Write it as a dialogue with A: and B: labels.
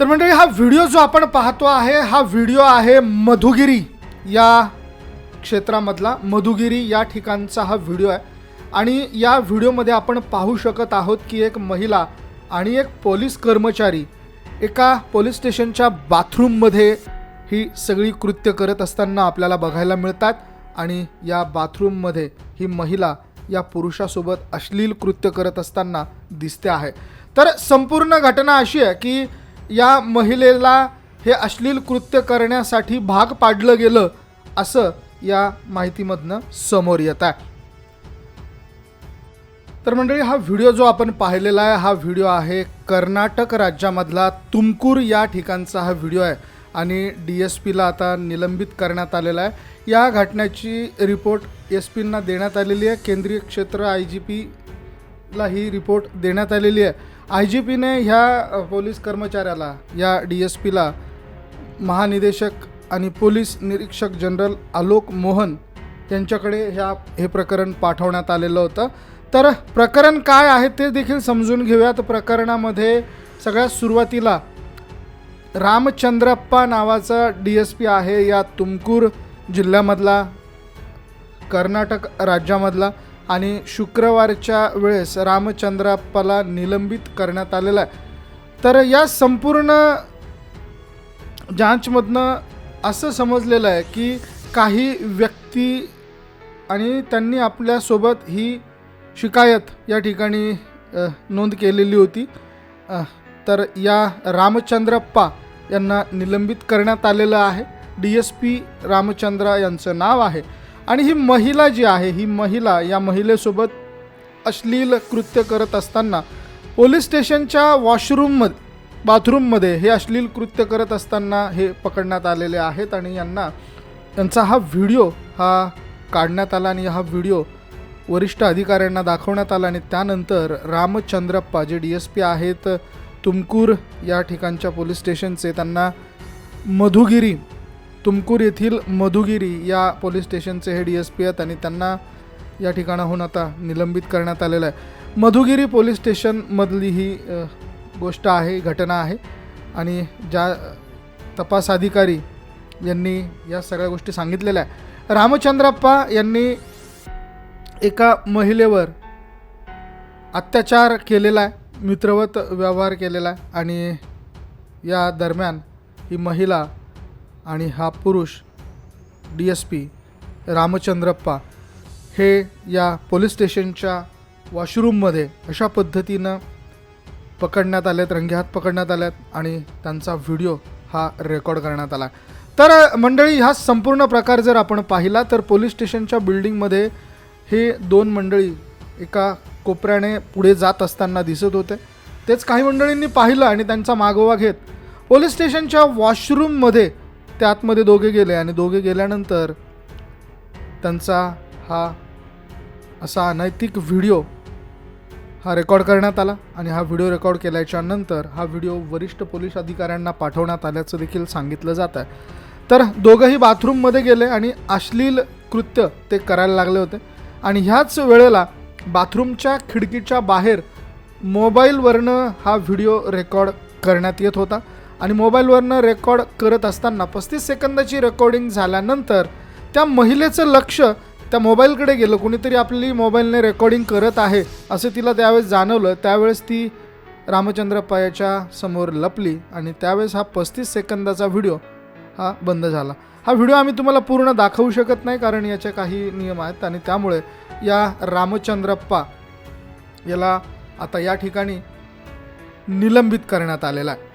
A: तर मंडळी हा व्हिडिओ जो आपण पाहतो आहे हा व्हिडिओ आहे मधुगिरी या क्षेत्रामधला. मधुगिरी या ठिकाणचा हा व्हिडिओ आहे. आणि या व्हिडिओमध्ये आपण पाहू शकत आहोत की एक महिला आणि एक पोलीस कर्मचारी एका पोलीस स्टेशनच्या बाथरूममध्ये ही सगळी कृत्य करत असताना आपल्याला बघायला मिळतात. आणि या बाथरूममध्ये ही महिला या पुरुषासोबत अश्लील कृत्य करत असताना दिसते आहे. तर संपूर्ण घटना अशी आहे की या महिलेला हे अश्लील कृत्य करण्यासाठी भाग पाडलं गेलं असं या माहितीमधनं समोर येत आहे. तर मंडळी हा व्हिडिओ जो आपण पाहिलेला आहे हा व्हिडिओ आहे कर्नाटक राज्यामधला तुमकूर या ठिकाणचा हा व्हिडिओ आहे आणि डी एस पीला आता निलंबित करण्यात आलेला आहे. या घटनेची रिपोर्ट एस पींना देण्यात आलेली आहे. केंद्रीय क्षेत्र आय जी पीला ही रिपोर्ट देण्यात आलेली आहे. आय जी पीने ह्या पोलीस कर्मचाऱ्याला या डी एस पीला महानिदेशक आणि पोलीस निरीक्षक जनरल आलोक मोहन यांच्याकडे ह्या हे प्रकरण पाठवण्यात आलेलं होतं. तर प्रकरण काय आहे ते देखील समजून घेऊयात. प्रकरणामध्ये सगळ्यात सुरुवातीला रामचंद्रप्पा नावाचा डी एस पी आहे या तुमकूर जिल्ह्यामधला कर्नाटक राज्यामधला. आणि शुक्रवारच्या वेळेस रामचंद्रप्पाला निलंबित करण्यात आलेला आहे. तर या संपूर्ण जांचमधनं असं समजलेलं आहे की काही व्यक्ती आणि त्यांनी आपल्यासोबत ही शिकायत या ठिकाणी नोंद केलेली होती. तर या रामचंद्रप्पा यांना निलंबित करण्यात आलेलं आहे. डी एस पी रामचंद्र यांचं नाव आहे. आणि ही महिला जी आहे ही महिला या महिलेसोबत अश्लील कृत्य करत असताना पोलीस स्टेशनच्या वॉशरूममध्ये बाथरूममध्ये हे अश्लील कृत्य करत असताना हे पकडण्यात आलेले आहेत आणि यांना त्यांचा हा व्हिडिओ हा काढण्यात आला आणि हा व्हिडिओ वरिष्ठ अधिकाऱ्यांना दाखवण्यात आला आणि त्यानंतर रामचंद्रप्पा जे डी एस पी आहेत तुमकूर या ठिकाणच्या पोलीस स्टेशनचे त्यांना मधुगिरी तुमकूर येथील मधुगिरी या पोलीस स्टेशनचे हे डी एस पी आहेत आणि त्यांना या ठिकाणाहून आता निलंबित करण्यात आलेलं आहे. मधुगिरी पोलीस स्टेशनमधली ही गोष्ट आहे घटना आहे आणि ज्या तपास अधिकारी यांनी या सगळ्या गोष्टी सांगितलेल्या आहे रामचंद्रप्पा यांनी एका महिलेवर अत्याचार केलेला आहे मित्रवत व्यवहार केलेला आहे आणि या दरम्यान ही महिला आणि हा पुरुष डी एस पी रामचंद्रप्पा हे या पोलीस स्टेशनच्या वॉशरूममध्ये अशा पद्धतीनं पकडण्यात आलेत रंगेहात पकडण्यात आल्यात आणि त्यांचा व्हिडिओ हा रेकॉर्ड करण्यात आला. तर मंडळी हा संपूर्ण प्रकार जर आपण पाहिला तर पोलीस स्टेशनच्या बिल्डिंगमध्ये हे दोन मंडळी एका कोपऱ्याने पुढे जात असताना दिसत होते. तेच काही मंडळींनी पाहिलं आणि त्यांचा मागोवा घेत पोलीस स्टेशनच्या वॉशरूममध्ये ते आतमध्ये दोघे गेले आणि दोघे गेल्यानंतर त्यांचा हा असा अनैतिक व्हिडिओ हा रेकॉर्ड करण्यात आला आणि हा व्हिडिओ रेकॉर्ड केल्याच्यानंतर हा व्हिडिओ वरिष्ठ पोलीस अधिकाऱ्यांना पाठवण्यात आल्याचं देखील सांगितलं जात आहे. तर दोघंही बाथरूममध्ये गेले आणि अश्लील कृत्य ते करायला लागले होते. आणि ह्याच वेळेला बाथरूमच्या खिडकीच्या बाहेर मोबाईलवरनं हा व्हिडिओ रेकॉर्ड करण्यात येत होता. आणि मोबाईलवरनं रेकॉर्ड करत असताना पस्तीस सेकंदाची रेकॉर्डिंग झाल्यानंतर त्या महिलेचं लक्ष त्या मोबाईलकडे गेलं. कुणीतरी आपली मोबाईलने रेकॉर्डिंग करत आहे असं तिला त्यावेळेस जाणवलं. त्यावेळेस ती रामचंद्रप्पा याच्या समोर लपली आणि त्यावेळेस हा पस्तीस सेकंदाचा व्हिडिओ हा बंद झाला. हा व्हिडिओ आम्ही तुम्हाला पूर्ण दाखवू शकत नाही कारण याचे काही नियम आहेत आणि त्यामुळे या रामचंद्रप्पा याला आता या ठिकाणी निलंबित करण्यात आलेला आहे.